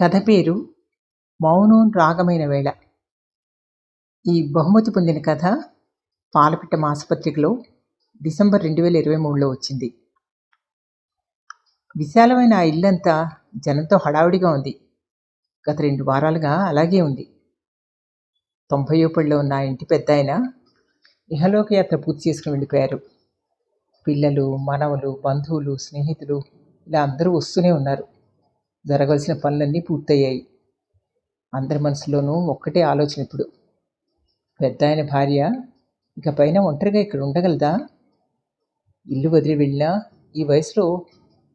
కథ పేరు మౌనం రాగమైన వేళ. ఈ బహుమతి పొందిన కథ పాలపిట్ట మాసపత్రికలో డిసెంబర్ రెండు వేల ఇరవై మూడులో వచ్చింది. విశాలమైన ఆ ఇల్లంతా జనంతో హడావిడిగా ఉంది. గత రెండు వారాలుగా అలాగే ఉంది. తొంభై పడిలో ఉన్న ఇంటి పెద్ద ఆయన ఇహలోక యాత్ర పూర్తి చేసుకుని వెళ్ళిపోయారు. పిల్లలు మనవలు బంధువులు స్నేహితులు ఇలా అందరూ వస్తూనే ఉన్నారు. జరగవలసిన పనులన్నీ పూర్తయ్యాయి. అందరి మనసులోనూ ఒక్కటే ఆలోచన ఇప్పుడు. పెద్ద ఆయన భార్య ఇక పైన ఒంటరిగా ఇక్కడ ఉండగలదా? ఇల్లు వదిలి వెళ్ళినా ఈ వయసులో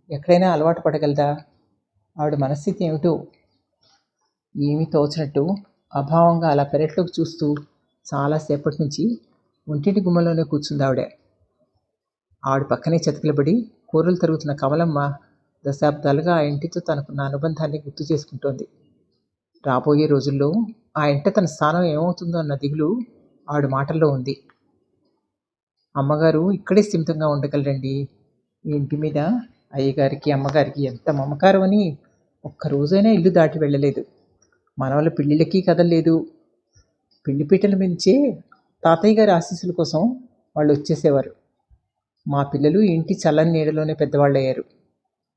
ఎక్కడైనా అలవాటు పడగలదా? ఆవిడ మనస్థితి ఏమిటో? ఏమీ తోచినట్టు అభావంగా అలా పెరట్లోకి చూస్తూ చాలాసేపటి నుంచి ఒంటింటి గుమ్మలోనే కూర్చుంది ఆవిడ. ఆవిడ పక్కనే చతికిలబడి కూరలు తరుగుతున్న కమలమ్మ దశాబ్దాలుగా ఆ ఇంటితో తనకున్న అనుబంధాన్ని గుర్తు చేసుకుంటోంది. రాబోయే రోజుల్లో ఆ ఇంట తన స్థానం ఏమవుతుందో అన్న దిగులు ఆవిడ మాటల్లో ఉంది. అమ్మగారు ఇక్కడే స్థిమితంగా ఉండగలరండి. ఈ ఇంటి మీద అయ్యగారికి అమ్మగారికి ఎంత మమకారం అని ఒక్క రోజైనా ఇల్లు దాటి వెళ్ళలేదు. మనవల పెళ్ళిళ్ళకి కదలలేదు. పెళ్ళిపీటల మించే తాతయ్య గారి ఆశీస్సుల కోసం వాళ్ళు వచ్చేసేవారు. మా పిల్లలు ఇంటి చల్లని నీడలోనే పెద్దవాళ్ళు అయ్యారు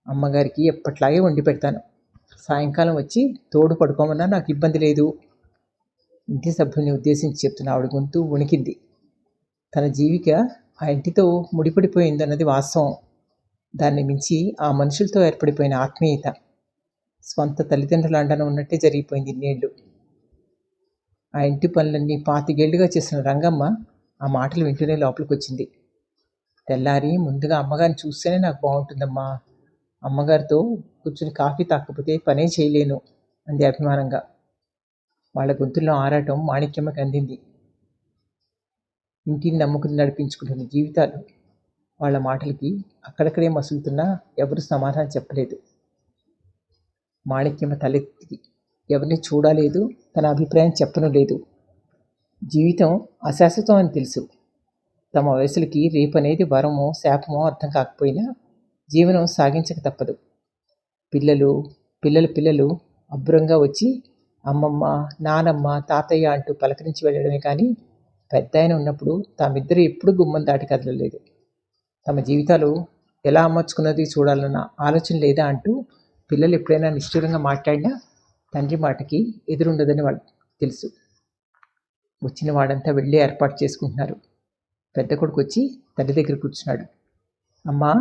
అమ్మగారికి ఎప్పట్లాగే వండి పెడతాను. సాయంకాలం వచ్చి తోడు పడుకోమన్నా నాకు ఇబ్బంది లేదు. ఇంటి సభ్యుల్ని ఉద్దేశించి చెప్తున్న ఆవిడ గొంతు వణికింది. తన జీవిక ఆ ఇంటితో ముడిపడిపోయిందన్నది వాస్తవం. దాన్ని మించి ఆ మనుషులతో ఏర్పడిపోయిన ఆత్మీయత స్వంత తల్లిదండ్రుల అండన ఉన్నట్టే జరిగిపోయింది ఇన్నేళ్ళు ఆ ఇంటి పనులన్నీ పాతికేళ్ళుగా చేసిన రంగమ్మ ఆ మాటలు వింటూనే లోపలికి వచ్చింది తెల్లారి ముందుగా అమ్మగారిని చూస్తేనే నాకు బాగుంటుందమ్మా. అమ్మగారితో కూర్చుని కాఫీ తాకపోతే పనే చేయలేను అంది అభిమానంగా. వాళ్ళ గొంతుల్లో ఆరాటం మాణిక్యమ్మకి అందింది. ఇంటిని నమ్ముకుని నడిపించుకుంటున్న జీవితాలు వాళ్ళ మాటలకి అక్కడక్కడే మసులుతున్నా ఎవరు సమాధానం చెప్పలేదు. మాణిక్యమ్మ తలెత్తి ఎవరిని చూడలేదు తన అభిప్రాయం చెప్పను లేదు. జీవితం అశాశ్వతం అని తెలుసు. తమ వయసులకి రేపనేది వరమో శాపమో అర్థం కాకపోయినా జీవనం సాగించక తప్పదు. పిల్లలు పిల్లల పిల్లలు అబ్బురంగా వచ్చి అమ్మమ్మ నానమ్మ తాతయ్య అంటూ పలకరించి వెళ్ళడమే కానీ పెద్ద ఆయన ఉన్నప్పుడు తామిద్దరూ ఎప్పుడు గుమ్మం దాటి కదలలేదు. తమ జీవితాలు ఎలా అమర్చుకున్నది చూడాలన్న ఆలోచన లేదా అంటూ పిల్లలు ఎప్పుడైనా నిష్ఠూరంగా మాట్లాడినా తండ్రి మాటకి ఎదురుండదని వాళ్ళు తెలుసు. వచ్చిన వాడంతా వెళ్ళి ఏర్పాటు చేసుకుంటున్నారు. పెద్ద కొడుకు వచ్చి తల్లి దగ్గర కూర్చున్నాడు. అమ్మా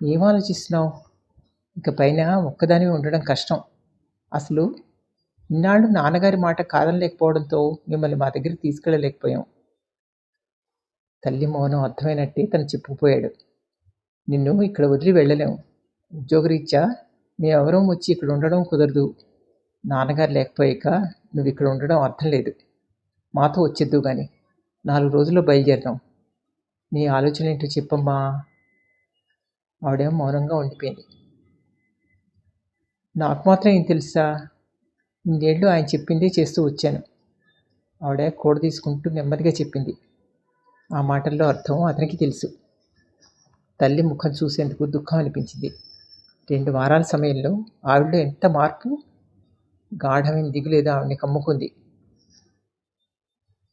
ఏం ఆలోచిస్తున్నావు? ఇక పైన ఒక్కదాని ఉండడం కష్టం. అసలు ఇన్నాళ్ళు నాన్నగారి మాట కాదనలేకపోవడంతో మిమ్మల్ని మా దగ్గరికి తీసుకెళ్ళలేకపోయాం. తల్లి మౌనం అర్థమైనట్టే తను చెప్పుకుపోయాడు. నిన్ను ఇక్కడ వదిలి వెళ్ళలేము ఉద్యోగరీత్యా మేమెవరం వచ్చి ఇక్కడ ఉండడం కుదరదు. నాన్నగారు లేకపోయాక నువ్వు ఇక్కడ ఉండడం అర్థం లేదు. మాతో వచ్చేద్దు కానీ నాలుగు రోజుల్లో బయలుదేరదాం. నీ ఆలోచన ఏంటో చెప్పమ్మా. ఆవిడేమో మౌనంగా ఉండిపోయింది. నాకు మాత్రం ఏం తెలుసా? ఇన్నేళ్ళు ఆయన చెప్పిందే చేస్తూ వచ్చాను. ఆవిడ కూడ తీసుకుంటూ నెమ్మదిగా చెప్పింది. ఆ మాటల్లో అర్థం అతనికి తెలుసు. తల్లి ముఖం చూసేందుకు దుఃఖం అనిపించింది. రెండు వారాల సమయంలో ఆవిడలో ఎంత మార్పు? గాఢమైన దిగులేదో ఆవిడని కమ్ముకుంది.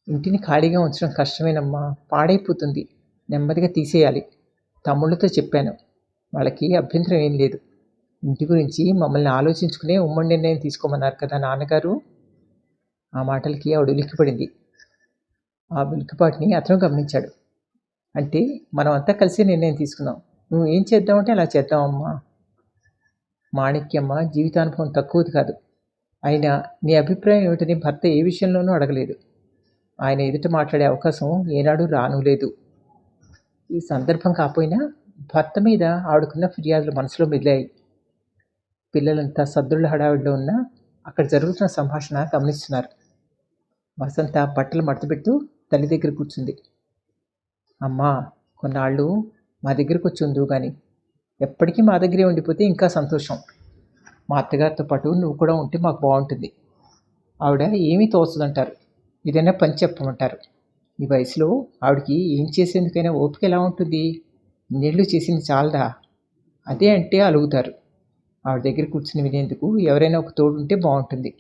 ఇంటిని ఖాళీగా ఉంచడం కష్టమేనమ్మా పాడైపోతుంది. నెమ్మదిగా తీసేయాలి. తమ్ముళ్ళతో చెప్పాను. వాళ్ళకి అభ్యంతరం ఏం లేదు. ఇంటి గురించి మమ్మల్ని ఆలోచించుకునే ఉమ్మడి నిర్ణయం తీసుకోమన్నారు కదా నాన్నగారు. ఆ మాటలకి ఆవిడ ఉలిక్కిపడింది. ఆ ఉలిక్కిపాటిని అతను గమనించాడు. అంటే మనం అంతా కలిసి నిర్ణయం తీసుకున్నాం. నువ్వు ఏం చేద్దామంటే అలా చేద్దామమ్మా. మాణిక్యమ్మ జీవితానుభవం తక్కువది కాదు. అయినా నీ అభిప్రాయం ఏమిటని భర్త ఏ విషయంలోనూ అడగలేదు. ఆయన ఎదుట మాట్లాడే అవకాశం ఏనాడు రాను లేదు ఈ సందర్భం కాకపోయినా భర్త మీద ఆవిడకున్న ఫిర్యాదులు మనసులో మిగిలాయి. పిల్లలంతా సద్దుళ్ళ హడావిడిలో ఉన్నా అక్కడ జరుగుతున్న సంభాషణ గమనిస్తున్నారు. వసంత బట్టలు మడతపెడుతూ తల్లి దగ్గర కూర్చుంది. అమ్మా కొన్నాళ్ళు మా దగ్గరకు వచ్చి ఉండు కానీ ఎప్పటికీ మా దగ్గరే ఉండిపోతే ఇంకా సంతోషం. మా అత్తగారితో పాటు నువ్వు కూడా ఉంటే మాకు బాగుంటుంది. ఆవిడ ఏమీ తోచదంటారు. ఏదైనా పని చెప్పమంటారు. ఈ వయసులో ఆవిడకి ఏం చేసేందుకైనా ఓపిక ఎలా ఉంటుంది? నీళ్ళు చేసింది చాలదా అదే అంటే అలుగుతారు. ఆవిడ దగ్గర కూర్చుని వినేందుకు ఎవరైనా ఒక తోడు ఉంటే బాగుంటుంది.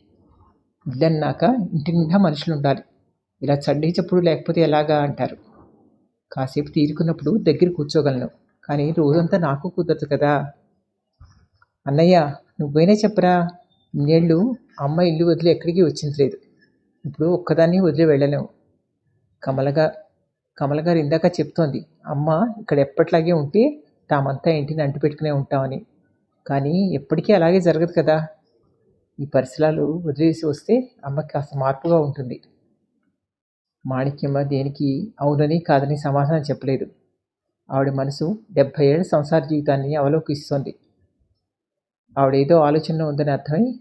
ఇల్లన్నాక ఇంటి నిండా మనుషులు ఉండాలి ఇలా చడ్డీ చప్పుడు లేకపోతే ఎలాగా అంటారు? కాసేపు తీరుకున్నప్పుడు దగ్గర కూర్చోగలను. కానీ రోజంతా నాకు కుదరదు కదా? అన్నయ్య నువ్వైనా చెప్పరా? ఇన్నేళ్ళు అమ్మ ఇల్లు వదిలి ఎక్కడికి వచ్చింది లేదు. ఇప్పుడు ఒక్కదాన్ని వదిలి వెళ్ళను కమలగా కమల గారు ఇందాక చెప్తోంది అమ్మ ఇక్కడ ఎప్పట్లాగే ఉంటే తామంతా ఇంటిని అంటిపెట్టుకునే ఉంటామని. కానీ ఎప్పటికీ అలాగే జరగదు కదా. ఈ పరిసరాలు వదిలేసి వస్తే అమ్మకి కాస్త మార్పుగా ఉంటుంది. మాణిక్యమ్మ దేనికి అవునని కాదని సమాధానం చెప్పలేదు. ఆవిడ మనసు డెబ్భై ఏళ్ళ సంసార జీవితాన్ని అవలోకిస్తోంది. ఆవిడేదో ఆలోచనలో ఉందని అర్థమై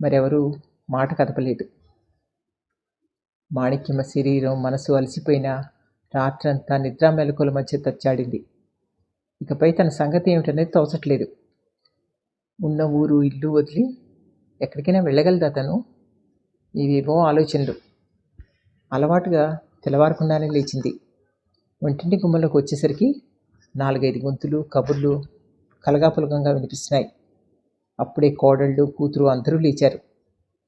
మరెవరూ మాట కదపలేదు. మాణిక్యమ్మ శరీరం మనసు అలసిపోయిన రాత్రంతా నిద్రా మెలకుల మధ్య తచ్చాడింది. ఇకపై తన సంగతి ఏమిటనేది తోచట్లేదు. ఉన్న ఊరు ఇల్లు వదిలి ఎక్కడికైనా వెళ్ళగలదా తను? ఇవేవో ఆలోచనలు. అలవాటుగా తెల్లవారకుండానే లేచింది. ఒంటింటి గుమ్మలోకి వచ్చేసరికి నాలుగైదు గొంతులు కబుర్లు కలగాపులగంగా వినిపిస్తున్నాయి. అప్పుడే కోడళ్ళు కూతురు అందరూ లేచారు.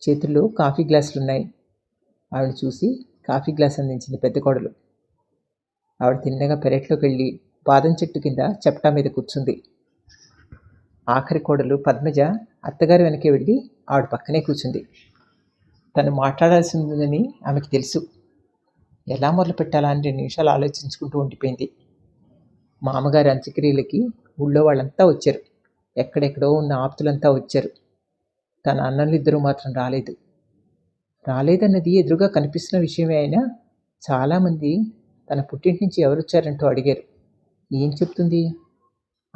చేతుల్లో కాఫీ గ్లాసులు ఉన్నాయి ఆవిడ చూసి కాఫీ గ్లాస్ అందించింది పెద్ద కోడలు. ఆవిడ తిన్నగా పెరట్లోకి వెళ్ళి బాదం చెట్టు కింద చెప్టా మీద కూర్చుంది. ఆఖరి కోడలు పద్మజ అత్తగారి వెనకే వెళ్ళి ఆవిడ పక్కనే కూర్చుంది. తను మాట్లాడాల్సి ఉందని ఆమెకు తెలుసు. ఎలా మొదలు పెట్టాలా అని రెండు నిమిషాలు ఆలోచించుకుంటూ ఉండిపోయింది. మామగారి అంత్యక్రియలకి ఊళ్ళో వాళ్ళంతా వచ్చారు. ఎక్కడెక్కడో ఉన్న ఆప్తులంతా వచ్చారు. తన అన్నలు ఇద్దరూ మాత్రం రాలేదు. రాలేదన్నది ఎదురుగా కనిపిస్తున్న విషయమే అయినా చాలామంది తన పుట్టింటి నుంచి ఎవరొచ్చారంటూ అడిగారు. ఏం చెప్తుంది?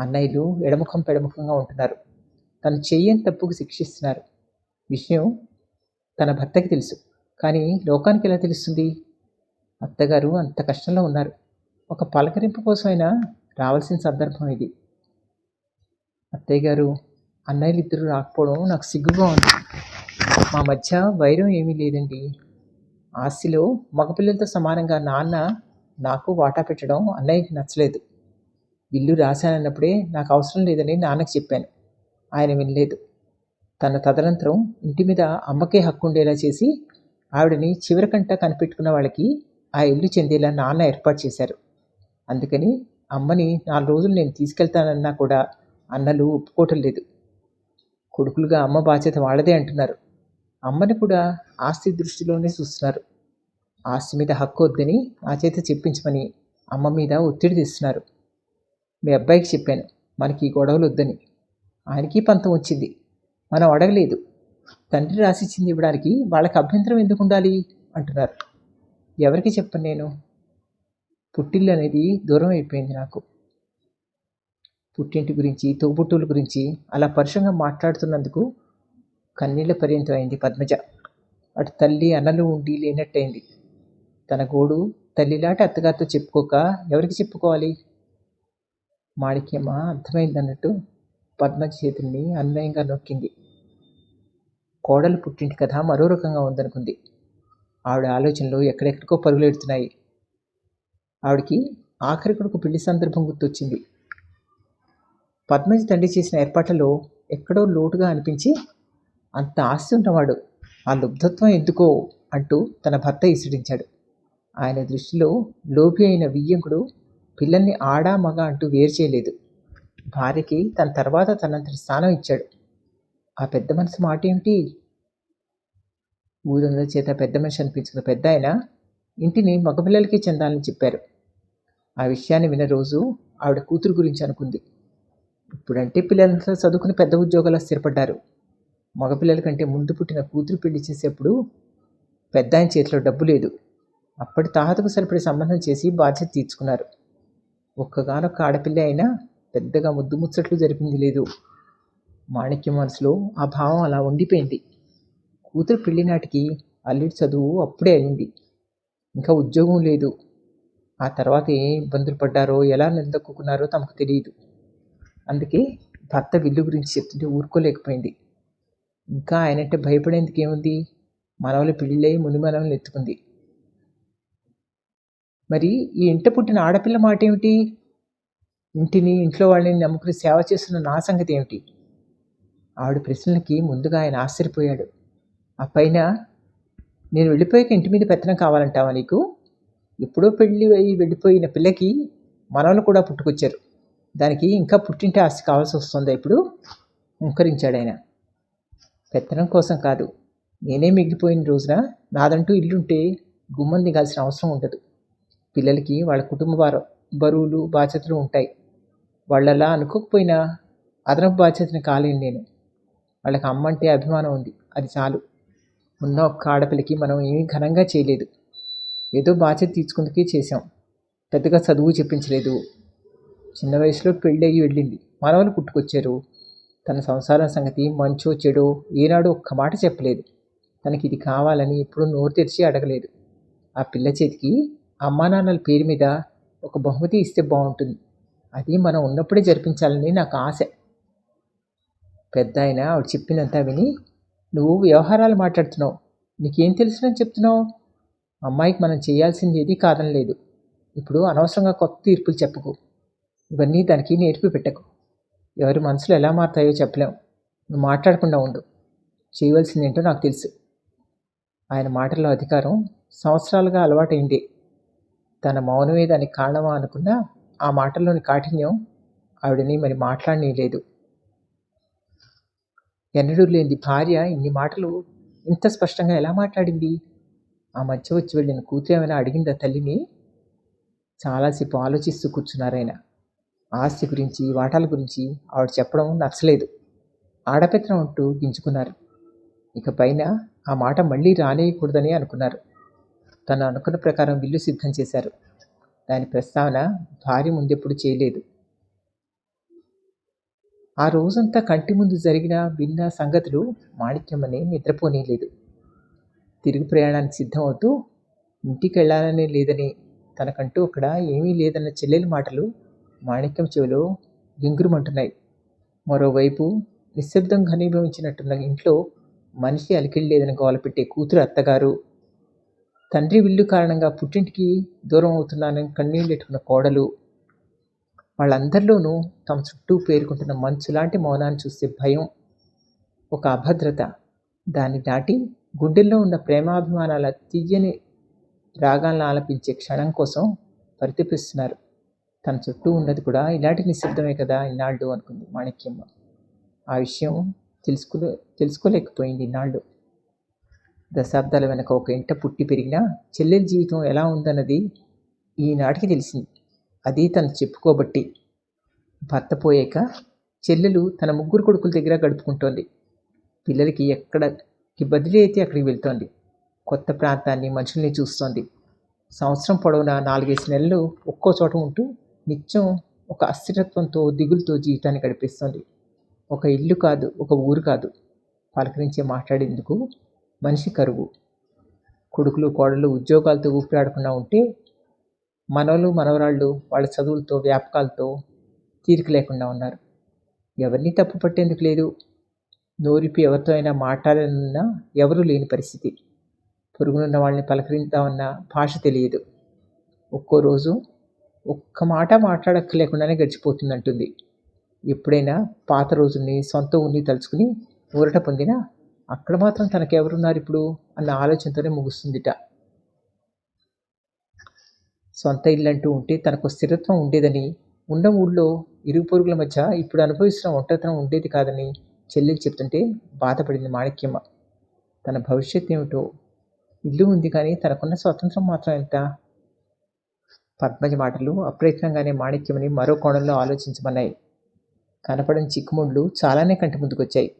అన్నయ్యలు ఎడముఖం పెడముఖంగా ఉంటున్నారు. తను చెయ్యని తప్పుకు శిక్షిస్తున్నారు. విషయం తన భర్తకి తెలుసు. కానీ లోకానికి ఎలా తెలుస్తుంది? అత్తగారు అంత కష్టంలో ఉన్నారు. ఒక పలకరింపు కోసమైనా రావాల్సిన సందర్భం ఇది. అత్తయ్య గారు అన్నయ్యలు ఇద్దరు రాకపోవడం నాకు సిగ్గుగా ఉంది. మా మధ్య వైరం ఏమీ లేదండి. ఆస్తిలో మగపిల్లలతో సమానంగా నాన్న నాకు వాటా పెట్టడం అన్నయ్యకి నచ్చలేదు. ఇల్లు రాశానన్నప్పుడే నాకు అవసరం లేదని నాన్నకి చెప్పాను. ఆయన వినలేదు. తన తదనంతరం ఇంటి మీద అమ్మకే హక్కు ఉండేలా చేసి ఆవిడని చివరికంట కనిపెట్టుకున్న వాళ్ళకి ఆ ఇల్లు చెందేలా నాన్న ఏర్పాటు చేశారు. అందుకని అమ్మని నాలుగు రోజులు నేను తీసుకెళ్తానన్నా కూడా అన్నలు ఒప్పుకోవటం లేదు. కొడుకులుగా అమ్మ బాధ్యత వాళ్ళదే అంటున్నారు. అమ్మని కూడా ఆస్తి దృష్టిలోనే చూస్తున్నారు. ఆస్తి మీద హక్కు వద్దని నా చేత చెప్పించమని అమ్మ మీద ఒత్తిడి తీస్తున్నారు. మీ అబ్బాయికి చెప్పాను మనకి ఈ గొడవలు వద్దని. ఆయనకి పంతం వచ్చింది మనం అడగలేదు. తండ్రి రాసిచ్చింది ఇవ్వడానికి వాళ్ళకి అభ్యంతరం ఎందుకు ఉండాలి? అంటున్నారు. ఎవరికి చెప్పను నేను? పుట్టిల్లు అనేది దూరం అయిపోయింది నాకు. పుట్టింటి గురించి తోబుట్టువుల గురించి అలా పరుషంగా మాట్లాడుతున్నందుకు కన్నీళ్ళ పర్యంతం అయింది పద్మజ. అటు తల్లి అన్నలు ఉండి లేనట్టయింది. తన గోడు తల్లిలాట అత్తగారితో చెప్పుకోక ఎవరికి చెప్పుకోవాలి? మాణిక్యమ్మ అర్థమైందన్నట్టు పద్మ చేతుల్ని అన్వయంగా నొక్కింది. కోడలు పుట్టింటి కథ మరో రకంగా ఉందనుకుంది. ఆవిడ ఆలోచనలు ఎక్కడెక్కడికో పరుగులెడుతున్నాయి ఆవిడకి ఆఖరి కొడుకు పెళ్ళి సందర్భం గుర్తొచ్చింది. పద్మజ తండ్రి చేసిన ఏర్పాట్లలో ఎక్కడో లోటుగా అనిపించి అంత ఆస్తి ఉన్నవాడు ఆ లుబ్ధత్వం ఎందుకో అంటూ తన భర్త ఇసిడించాడు. ఆయన దృష్టిలో లోపి అయిన వియ్యంకుడు పిల్లల్ని ఆడా మగ అంటూ వేరు చేయలేదు. భార్యకి తన తర్వాత తనంతటి స్థానం ఇచ్చాడు. ఆ పెద్ద మనసు మాట ఏమిటి? ఊరందరి చేత పెద్ద మనిషి అనిపించుకున్న పెద్ద ఆయన ఇంటిని మగపిల్లలకి చెందాలని చెప్పారు. ఆ విషయాన్ని విన్న రోజు ఆవిడ కూతురు గురించి అనుకుంది. ఇప్పుడంటే పిల్లలంతా చదువుకుని పెద్ద ఉద్యోగాలు స్థిరపడ్డారు. మగపిల్లల కంటే ముందు పుట్టిన కూతురు పెళ్ళి చేసేప్పుడు పెద్ద ఆయన చేతిలో డబ్బు లేదు. అప్పటి తాహతకు సరిపడే సంబంధం చేసి బాధ్యత తీర్చుకున్నారు. ఒక్కగానొక్క ఆడపిల్ల అయినా పెద్దగా ముద్దు ముచ్చట్లు జరిపింది లేదు. మాణిక్యం మనసులో ఆ భావం అలా ఉండిపోయింది. కూతురు పెళ్ళి నాటికి అల్లుడి చదువు అప్పుడే అయింది. ఇంకా ఉద్యోగం లేదు. ఆ తర్వాత ఏ ఇబ్బందులు పడ్డారో ఎలా నిలదొక్కున్నారో తమకు తెలియదు. అందుకే భర్త విల్లు గురించి చెప్తుంటే ఊరుకోలేకపోయింది. ఇంకా ఆయనంటే భయపడేందుకు ఏముంది పెళ్ళిళ్ళై ముని మనవలను ఎత్తుకుంది. మరి ఈ ఇంట పుట్టిన ఆడపిల్ల మాట ఏమిటి ఇంటిని ఇంట్లో వాళ్ళని నమ్ముకుని సేవ చేస్తున్న నా సంగతి ఏమిటి ఆవిడ ప్రశ్నలకి ముందుగా ఆయన ఆశ్చర్యపోయాడు. ఆ పైన నేను వెళ్ళిపోయాక ఇంటి మీద పెత్తనం కావాలంటావా నీకు? ఎప్పుడో పెళ్ళి అయి వెళ్ళిపోయిన పిల్లకి మనవలు కూడా పుట్టుకొచ్చారు. దానికి ఇంకా పుట్టింటి ఆస్తి కావాల్సి వస్తుందా ఇప్పుడు? ముక్కరించాడు ఆయన. పెత్తనం కోసం కాదు నేనే మిగిలిపోయిన రోజున నాదంటూ ఇల్లుంటే గుమ్మం దిగాల్సిన అవసరం ఉండదు. పిల్లలకి వాళ్ళ కుటుంబ భార బరువులు బాధ్యతలు ఉంటాయి. వాళ్ళలా అనుకోకపోయినా అదనపు బాధ్యతని కాలేను నేను. వాళ్ళకి అమ్మ అంటే అభిమానం ఉంది. అది చాలు. ఉన్న ఒక్క ఆడపిల్లకి మనం ఏమీ ఘనంగా చేయలేదు. ఏదో బాధ్యత తీసుకుందుకే చేశాం. పెద్దగా చదువు చెప్పించలేదు. చిన్న వయసులో పెళ్ళయి వెళ్ళింది. మనవలు పుట్టుకొచ్చారు. తన సంసారం సంగతి మంచో చెడో ఏనాడు ఒక్క మాట చెప్పలేదు. తనకి ఇది కావాలని ఎప్పుడూ నోరు తెరిచి అడగలేదు. ఆ పిల్ల చేతికి అమ్మా నాన్నల పేరు మీద ఒక బహుమతి ఇస్తే బాగుంటుంది. అది మనం ఉన్నప్పుడే జరిపించాలని నాకు ఆశ. పెద్ద ఆయన ఆవిడ చెప్పినంతా విని నువ్వు వ్యవహారాలు మాట్లాడుతున్నావు. నీకేం తెలుసునని చెప్తున్నావు? అమ్మాయికి మనం చేయాల్సింది ఏది కాదని లేదు. ఇప్పుడు అనవసరంగా కొత్త తీర్పులు చెప్పకు. ఇవన్నీ దానికి నేర్పి పెట్టకు. ఎవరి మనసులు ఎలా మారుతాయో చెప్పలేం. నువ్వు మాట్లాడకుండా ఉండు. చేయవలసింది ఏంటో నాకు తెలుసు. ఆయన మాటల్లో అధికారం సంవత్సరాలుగా అలవాటైంది. తన మౌనమే దానికి కారణమా అనుకున్నా ఆ మాటల్లోని కాఠిన్యం ఆవిడని మరి మాట్లాడనీ లేదు ఎన్నడూ లేని భార్య ఇన్ని మాటలు ఇంత స్పష్టంగా ఎలా మాట్లాడింది? ఆ మధ్య వచ్చి వెళ్ళిన కూతురు ఏమైనా అడిగిందా తల్లిని? చాలాసేపు ఆలోచిస్తూ కూర్చున్నారాయన ఆస్తి గురించి వాటాల గురించి ఆవిడ చెప్పడం నచ్చలేదు. ఆడపిత్రం అంటూ గింజుకున్నారు. ఇక పైన ఆ మాట మళ్ళీ రానేయకూడదని అనుకున్నారు. తను అనుకున్న ప్రకారం విల్లు సిద్ధం చేశారు. దాని ప్రస్తావన భార్య ముందెప్పుడు చేయలేదు. ఆ రోజంతా కంటి ముందు జరిగిన విన్న సంగతులు మాణిక్యమని నిద్రపోనేలేదు తిరుగు ప్రయాణానికి సిద్ధమవుతూ ఇంటికి వెళ్ళాలనే లేదని తనకంటూ అక్కడ ఏమీ లేదన్న చెల్లెలి మాటలు మాణిక్యం చెవిలో గింగురుమంటున్నాయి మరోవైపు నిశ్శబ్దం ఘనీభవించినట్టున్న ఇంట్లో మనిషి అలికిడి లేదని గోలపెట్టే కూతురు అత్తగారు తండ్రి విల్లు కారణంగా పుట్టింటికి దూరం అవుతున్నానని కన్నీళ్ళెట్టుకున్న కోడలు. వాళ్ళందరిలోనూ తమ చుట్టూ పేరుకుంటున్న మంచు లాంటి మౌనాన్ని చూసే భయం ఒక అభద్రత. దాన్ని దాటి గుండెల్లో ఉన్న ప్రేమాభిమానాల తీయని రాగాలను ఆలపించే క్షణం కోసం పరితపిస్తున్నారు. తన చుట్టూ ఉన్నది కూడా ఇలాంటి నిశ్శబ్దమే కదా ఇన్నాళ్ళు అనుకుంది మాణిక్యమ్మ. ఆ విషయం తెలుసుకోలే తెలుసుకోలేకపోయింది ఇన్నాళ్ళు. దశాబ్దాల వెనక ఒక ఇంట పుట్టి పెరిగిన చెల్లెల జీవితం ఎలా ఉందన్నది ఈనాటికి తెలిసింది. అది తను చెప్పుకోబట్టి భర్త పోయాక చెల్లెలు తన ముగ్గురు కొడుకుల దగ్గర గడుపుకుంటోంది. పిల్లలకి ఎక్కడికి బదిలీ అయితే అక్కడికి వెళ్తోంది. కొత్త ప్రాంతాన్ని మనుషుల్ని చూస్తోంది. సంవత్సరం పొడవునా నాలుగైదు నెలలు ఒక్కో చోట ఉంటూ నిత్యం ఒక అస్థిరత్వంతో దిగులుతో జీవితాన్ని గడిపిస్తోంది. ఒక ఇల్లు కాదు ఒక ఊరు కాదు. పలకరించే మాట్లాడేందుకు మనిషి కరువు. కొడుకులు కోడలు ఉద్యోగాలతో ఊపిరాడకుండా ఉంటే మనవలు మనవరాళ్ళు వాళ్ళ చదువులతో వ్యాపకాలతో తీరిక లేకుండా ఉన్నారు. ఎవరిని తప్పు పట్టేందుకు లేదు. నోరిపి ఎవరితో అయినా మాట్లాడాలన్నా ఎవరూ లేని పరిస్థితి. పొరుగునున్న వాళ్ళని పలకరిద్దామన్న భాష తెలియదు. ఒక్కో రోజు ఒక్క మాట మాట్లాడక్కలేకుండానే గడిచిపోతుందంటుంది. ఎప్పుడైనా పాత రోజుల్ని సొంత ఊరిని తలుచుకుని ఊరట పొందినా అక్కడ మాత్రం తనకెవరున్నారు ఇప్పుడు అన్న ఆలోచనతోనే ముగుస్తుందిట. సొంత అంటూ ఉంటే తనకు స్థిరత్వం ఉండేదని ఉన్న ఊళ్ళో ఇరుగు పొరుగుల మధ్య ఇప్పుడు అనుభవిస్తున్న ఒంటరితనం ఉండేది కాదని చెల్లెలు చెప్తుంటే బాధపడింది మాణిక్యమ్మ. తన భవిష్యత్ ఏమిటో? ఇల్లు ఉంది కానీ తనకున్న స్వతంత్రం మాత్రం ఎంత? పద్మజ మాటలు అప్రయత్నంగానే మాణిక్యమని మరో కోణంలో ఆలోచించమన్నాయి. కనపడని చిక్కుముండ్లు చాలానే కంటి ముందుకొచ్చాయి.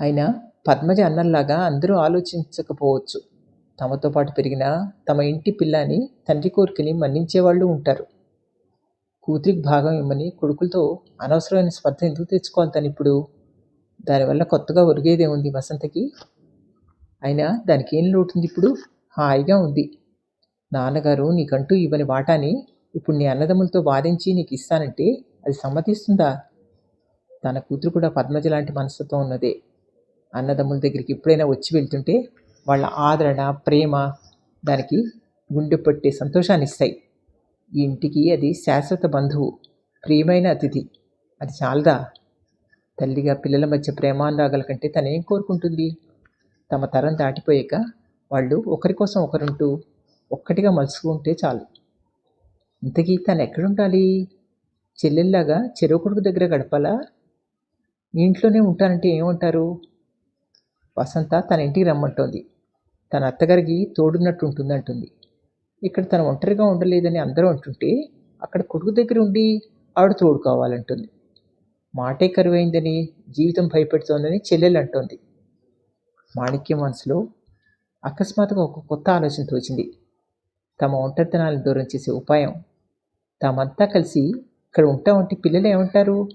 అయినా పద్మజ అన్నల్లాగా అందరూ ఆలోచించకపోవచ్చు. తమతో పాటు పెరిగిన తమ ఇంటి పిల్లని తండ్రి కోరికని మన్నించేవాళ్ళు ఉంటారు. కూతురికి భాగం ఇమ్మని కొడుకులతో అనవసరమైన స్పర్ధ ఎందుకు తెచ్చుకోవాలి తను ఇప్పుడు? దానివల్ల కొత్తగా ఒరిగేదేముంది వసంతకి? అయినా దానికి ఏం లోటుంది ఇప్పుడు? హాయిగా ఉంది. నాన్నగారు నీకంటూ ఇవ్వని వాటాని ఇప్పుడు నీ అన్నదమ్ములతో వాదించి నీకు ఇస్తానంటే అది సమ్మతిస్తుందా? తన కూతురు కూడా పద్మజ లాంటి మనస్తత్వం ఉన్నదే. అన్నదమ్ముల దగ్గరికి ఎప్పుడైనా వచ్చి వెళ్తుంటే వాళ్ళ ఆదరణ ప్రేమ దానికి గుండె పట్టే సంతోషాన్ని ఇస్తాయి. ఈ ఇంటికి అది శాశ్వత బంధువు ప్రియమైన అతిథి. అది చాలదా? తల్లిగా పిల్లల మధ్య ప్రేమానురాగాల కంటే తనేం కోరుకుంటుంది? తమ తరం దాటిపోయాక వాళ్ళు ఒకరి కోసం ఒకరుంటూ ఒక్కటిగా మలుసుకుంటే చాలు. ఇంతకీ తను ఎక్కడుండాలి? చెల్లెల్లాగా చెరువు కొడుకు దగ్గర గడపాలా? ఇంట్లోనే ఉంటానంటే ఏమంటారు? వసంత తన ఇంటికి రమ్మంటోంది. తన అత్తగారికి తోడున్నట్టు ఉంటుందంటుంది. ఇక్కడ తను ఒంటరిగా ఉండలేదని అందరూ అంటుంటే అక్కడ కొడుకు దగ్గర ఉండి ఆవిడ తోడు కావాలంటుంది. మాటే కరువైందని జీవితం భయపెడుతోందని చెల్లెలు అంటోంది. మాణిక్యం మనసులో అకస్మాత్తుగా ఒక కొత్త ఆలోచన తోచింది తమ ఒంటరితనాలను దూరం చేసే ఉపాయం. తామంతా కలిసి ఇక్కడ ఉంటామంటే పిల్లలు ఏమంటారు?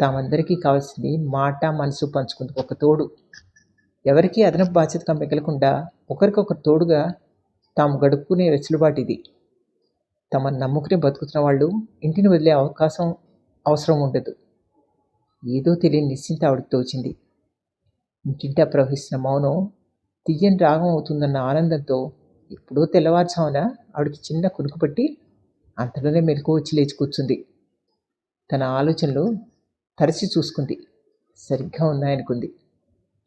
తామందరికీ కావాల్సింది మాట మనసు పంచుకుంది. ఒక తోడు. ఎవరికీ అదనపు బాధ్యత మిగలకుండా ఒకరికొకరు తోడుగా తాము గడుపుకునే వెసులుబాటు ఇది. తమను నమ్ముకుని బతుకుతున్న వాళ్ళు ఇంటిని వదిలే అవకాశం అవసరం ఉండదు. ఏదో తెలియని నిశ్చింత ఆవిడకి తోచింది. ఇంటింటా ప్రవహిస్తున్న మౌనం తియ్యని రాగం అవుతుందన్న ఆనందంతో ఎప్పుడో తెల్లవారుజామున ఆవిడకి చిన్న కునుకు పట్టి అంతలోనే మెలకు వచ్చి లేచి కూర్చుంది. తన ఆలోచనలు తరచి చూసుకుంది. సరిగ్గా ఉన్నాయనుకుంది.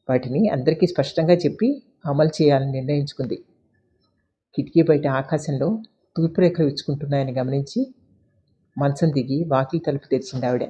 వాటిని అందరికీ స్పష్టంగా చెప్పి అమలు చేయాలని నిర్ణయించుకుంది. కిటికీ బయట ఆకాశంలో తూర్పు రేఖలు విచ్చుకుంటున్నాయని గమనించి మంచం దిగి వాకిలి తలుపు తెరిచింది ఆవిడ